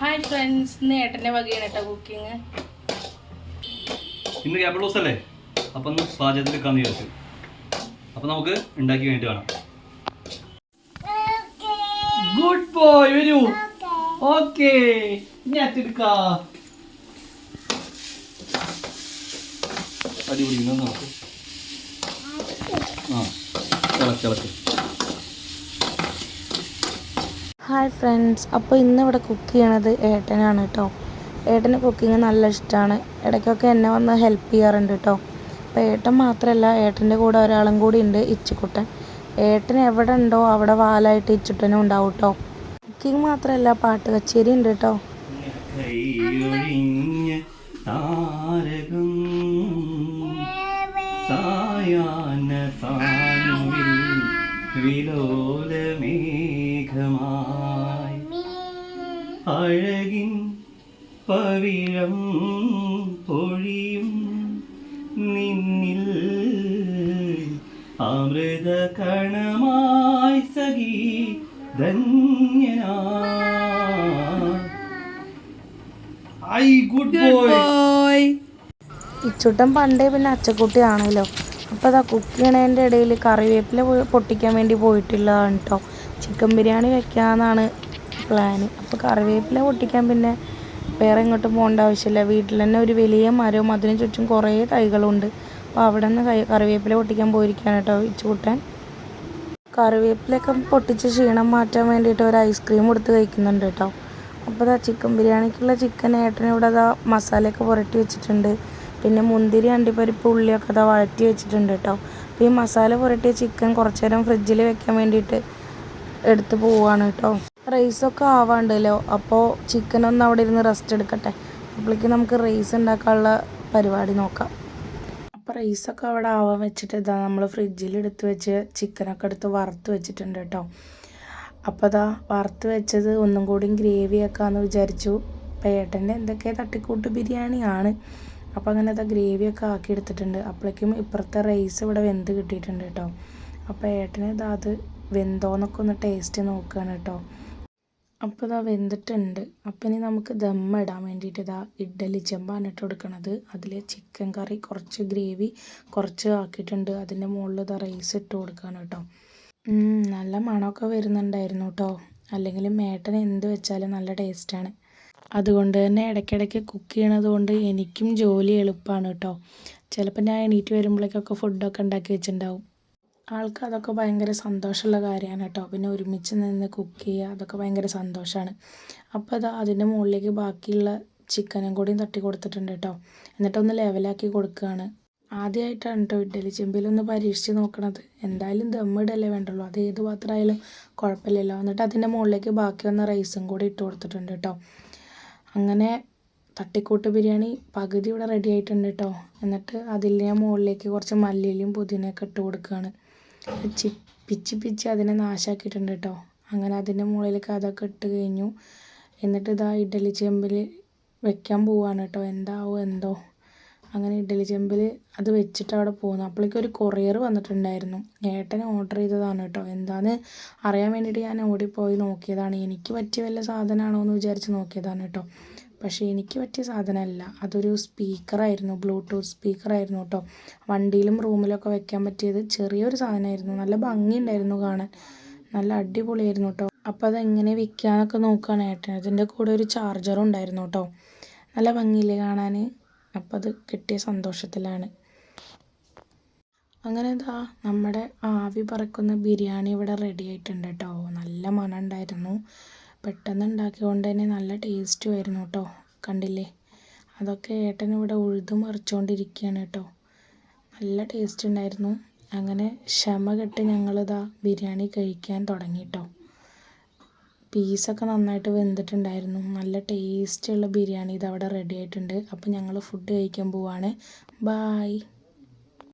Hi friends ഇന്ന് ഏട്ടന്റെ വകയാണ് കേട്ടോ കുക്കിങ് ഇന്ന് ക്യാപിറ്റൽ ദിവസം അല്ലേ? അപ്പം ഒന്ന് പാചകത്തിൽ എടുക്കാന്ന് വിചാരിച്ചു. അപ്പം നമുക്ക് ഉണ്ടാക്കി കഴിഞ്ഞിട്ട് കാണാം. ഗുഡ് ബോയ് വരൂ. ഓക്കെ ഞാൻ എടുക്കാ. അടിപൊളി ഇന്ന് നോക്ക് ആ തിളക്ക് തിളക്ക് ഹായ് ഫ്രണ്ട്സ്. അപ്പോൾ ഇന്ന് ഇവിടെ കുക്ക് ചെയ്യണത് ഏട്ടനാണ് കേട്ടോ ഏട്ടന് കുക്കിങ് നല്ല ഇഷ്ടമാണ് ഇടയ്ക്കൊക്കെ എന്നെ വന്ന് ഹെൽപ്പ് ചെയ്യാറുണ്ട് കേട്ടോ അപ്പോൾ ഏട്ടൻ മാത്രമല്ല ഏട്ടന്റെ കൂടെ ഒരാളും കൂടി ഉണ്ട് ഇച്ചിക്കുട്ടൻ. ഏട്ടൻ എവിടെ ഉണ്ടോ അവിടെ വാലായിട്ട് ഇച്ചിട്ടനും ഉണ്ടാവും കേട്ടോ കുക്കിംഗ് മാത്രമല്ല പാട്ട് കച്ചേരി ഉണ്ട് കേട്ടോ സായാഹ്ന സാനുവിൽ വിലോലമേഘമായി അഴകിൻ പവിഴം പൊഴിയും നിന്നിൽ അമൃത കണമായി സഖി ഇച്ചുട്ടം ഐ ഗുഡ് ബോയ്. ഇച്ചുട്ടൻ പണ്ടേ പിന്നെ അച്ചക്കുട്ടിയാണല്ലോ അപ്പോൾ അതാ കുക്ക് ചെയ്യണതിന്റെ ഇടയിൽ കറിവേപ്പില പൊട്ടിക്കാൻ വേണ്ടി പോയിട്ടുള്ളതാണ് കേട്ടോ ചിക്കൻ ബിരിയാണി വെക്കാമെന്നാണ് പ്ലാന് അപ്പോൾ കറിവേപ്പില പൊട്ടിക്കാൻ പിന്നെ വേറെ എങ്ങോട്ടും പോകേണ്ട ആവശ്യമില്ല. വീട്ടിൽ തന്നെ ഒരു വലിയ മരവും അതിന് ചുറ്റും കുറേ തൈകളുണ്ട്. അപ്പോൾ അവിടെ നിന്ന് കറിവേപ്പില പൊട്ടിക്കാൻ പോയിരിക്കുകയാണ് കേട്ടോ ഇച്ചുകൂട്ടാൻ കറിവേപ്പിലൊക്കെ പൊട്ടിച്ച് ക്ഷീണം മാറ്റാൻ വേണ്ടിയിട്ട് ഒരു ഐസ്ക്രീം എടുത്ത് കഴിക്കുന്നുണ്ട് കേട്ടോ. അപ്പോൾ അതാ ചിക്കൻ ബിരിയാണിക്കുള്ള ചിക്കൻ ഏട്ടനിവിടെ അതാ മസാലയൊക്കെ പുരട്ടി വെച്ചിട്ടുണ്ട്. പിന്നെ മുന്തിരി അണ്ടിപ്പരിപ്പ് ഉള്ളിയൊക്കെ അതാ വഴറ്റി വെച്ചിട്ടുണ്ട് കേട്ടോ. അപ്പോൾ ഈ മസാല പുരട്ടിയ ചിക്കൻ കുറച്ച് നേരം ഫ്രിഡ്ജിൽ വെക്കാൻ വേണ്ടിയിട്ട് എടുത്ത് പോവാണ് കേട്ടോ. റൈസൊക്കെ ആവാണ്ടല്ലോ. അപ്പോൾ ചിക്കൻ ഒന്ന് അവിടെ ഇരുന്ന് റെസ്റ്റ് എടുക്കട്ടെ. അപ്പോഴേക്കും നമുക്ക് റൈസ് ഉണ്ടാക്കാനുള്ള പരിപാടി നോക്കാം. അപ്പോൾ റൈസൊക്കെ അവിടെ ആവാൻ വെച്ചിട്ട് ഇതാ നമ്മൾ ഫ്രിഡ്ജിൽ എടുത്ത് വെച്ച് ചിക്കനൊക്കെ എടുത്ത് വറുത്ത് വെച്ചിട്ടുണ്ട് കേട്ടോ അപ്പോൾ അതാ വറുത്ത് വെച്ചത് ഒന്നും കൂടി ഗ്രേവി ആക്കാമെന്ന് വിചാരിച്ചു. പേട്ടന്റെ എന്തൊക്കെ തട്ടിക്കൂട്ട് ബിരിയാണിയാണ് അപ്പോൾ അങ്ങനെ അതാ ഗ്രേവിയൊക്കെ ആക്കി എടുത്തിട്ടുണ്ട്. അപ്പോഴേക്കും ഇപ്പുറത്തെ റൈസ് ഇവിടെ വെന്ത് കിട്ടിയിട്ടുണ്ട് കേട്ടോ അപ്പോൾ ഏട്ടന് ഇതാ അത് വെന്തോന്നൊക്കെ ഒന്ന് ടേസ്റ്റ് നോക്കുകയാണ് കേട്ടോ അപ്പോൾ ഇതാ വെന്തിട്ടുണ്ട്. അപ്പം ഇനി നമുക്ക് ദമ്മ ഇടാൻ വേണ്ടിയിട്ട് ഇതാ ഇഡ്ഡലി ചെമ്പാണ് ഇട്ട് കൊടുക്കണത്. അതിൽ ചിക്കൻ കറി കുറച്ച് ഗ്രേവി കുറച്ച് ആക്കിയിട്ടുണ്ട്. അതിന്റെ മുകളിൽ ഇതാ റൈസ് ഇട്ട് കൊടുക്കുകയാണ് കേട്ടോ. നല്ല മണമൊക്കെ വരുന്നുണ്ടായിരുന്നു കേട്ടോ. അല്ലെങ്കിൽ മേട്ടൻ എന്ത് വെച്ചാലും നല്ല ടേസ്റ്റാണ് അതുകൊണ്ട് തന്നെ ഇടയ്ക്കിടയ്ക്ക് കുക്ക് ചെയ്യണത് കൊണ്ട് എനിക്കും ജോലി എളുപ്പമാണ് കേട്ടോ. ചിലപ്പോൾ ഞാൻ എണീറ്റ് വരുമ്പോഴേക്കൊക്കെ ഫുഡൊക്കെ ഉണ്ടാക്കി വെച്ചിട്ടുണ്ടാവും ആൾക്ക് അതൊക്കെ ഭയങ്കര സന്തോഷമുള്ള കാര്യമാണ് കേട്ടോ. പിന്നെ ഒരുമിച്ച് നിന്ന് കുക്ക് ചെയ്യുക അതൊക്കെ ഭയങ്കര സന്തോഷമാണ്. അപ്പോൾ അത് അതിന്റെ മുകളിലേക്ക് ബാക്കിയുള്ള ചിക്കനും കൂടിയും തട്ടി കൊടുത്തിട്ടുണ്ട് കേട്ടോ. എന്നിട്ടൊന്ന് ലെവലാക്കി കൊടുക്കുകയാണ്. ആദ്യമായിട്ടാണ് കേട്ടോ ഇഡ്ഡലി ചെമ്പിലൊന്ന് പരീക്ഷിച്ച് നോക്കണത്. എന്തായാലും ദമ്മിടല്ലേ വേണ്ടുള്ളൂ. അത് ഏത് പാത്രമായാലും കുഴപ്പമില്ലല്ലോ. എന്നിട്ട് അതിന്റെ മുകളിലേക്ക് ബാക്കി വന്ന റൈസും കൂടി ഇട്ട് കൊടുത്തിട്ടുണ്ട് കേട്ടോ. അങ്ങനെ തട്ടിക്കൂട്ട് ബിരിയാണി പകുതി ഇവിടെ റെഡി ആയിട്ടുണ്ട് കേട്ടോ. എന്നിട്ട് ഞാൻ മുകളിലേക്ക് കുറച്ച് മല്ലിയിലും പുതിനയൊക്കെ ഇട്ട് കൊടുക്കുകയാണ്. പിച്ചി പിച്ചി അതിനെ നാശാക്കിയിട്ടുണ്ട് കേട്ടോ അങ്ങനെ അതിന്റെ മുകളിലേക്ക് അതൊക്കെ ഇട്ട് കഴിഞ്ഞു. എന്നിട്ട് ഇതാ ഇഡ്ഡലി ചെമ്പിൽ വെക്കാൻ പോവാണ് കേട്ടോ എന്താവോ എന്തോ. അങ്ങനെ ഇഡ്ഡലി ചെമ്പിൽ അത് വെച്ചിട്ട് അവിടെ പോകുന്നു അപ്പോഴേക്കും ഒരു കൊറിയർ വന്നിട്ടുണ്ടായിരുന്നു. ഏട്ടൻ ഓർഡർ ചെയ്തതാണ് കേട്ടോ എന്താന്ന് അറിയാൻ വേണ്ടിയിട്ട് ഞാൻ ഓടിപ്പോയി നോക്കിയതാണ്. എനിക്ക് പറ്റിയ വല്ല സാധനമാണോ എന്ന് വിചാരിച്ച് നോക്കിയതാണ് കേട്ടോ പക്ഷേ എനിക്ക് പറ്റിയ സാധനമല്ല. അതൊരു സ്പീക്കറായിരുന്നു ബ്ലൂടൂത്ത് സ്പീക്കറായിരുന്നു കേട്ടോ. വണ്ടിയിലും റൂമിലൊക്കെ വെക്കാൻ പറ്റിയത് ചെറിയൊരു സാധനമായിരുന്നു. നല്ല ഭംഗിയുണ്ടായിരുന്നു കാണാൻ. നല്ല അടിപൊളിയായിരുന്നു കേട്ടോ. അപ്പോൾ അതെങ്ങനെ വിൽക്കാനൊക്കെ നോക്കുകയാണ് ഏട്ടൻ. അതിന്റെ കൂടെ ഒരു ചാർജറും ഉണ്ടായിരുന്നു കേട്ടോ. നല്ല ഭംഗിയില്ലേ കാണാൻ അപ്പോൾ അത് കിട്ടിയ സന്തോഷത്തിലാണ്. അങ്ങനെ ഇതാ നമ്മുടെ ആവി പറക്കുന്ന ബിരിയാണി ഇവിടെ റെഡി ആയിട്ടുണ്ട് കേട്ടോ. നല്ല മണം ഉണ്ടായിരുന്നു പെട്ടെന്ന് ഉണ്ടാക്കിയതുകൊണ്ട് തന്നെ നല്ല ടേസ്റ്റും ആയിരുന്നു കേട്ടോ കണ്ടില്ലേ? അതൊക്കെ ഏട്ടൻ ഇവിടെ ഉഴുതു മറിച്ചുകൊണ്ടിരിക്കുകയാണ് കേട്ടോ നല്ല ടേസ്റ്റ് ഉണ്ടായിരുന്നു. അങ്ങനെ ക്ഷമ കെട്ട് ഞങ്ങളിതാ ബിരിയാണി കഴിക്കാൻ തുടങ്ങി കേട്ടോ പീസൊക്കെ നന്നായിട്ട് വെന്തിട്ടുണ്ടായിരുന്നു. നല്ല ടേസ്റ്റുള്ള ബിരിയാണി ഇതവിടെ റെഡി ആയിട്ടുണ്ട്. അപ്പോൾ ഞങ്ങൾ ഫുഡ് കഴിക്കാൻ പോവാണ്. ബായ്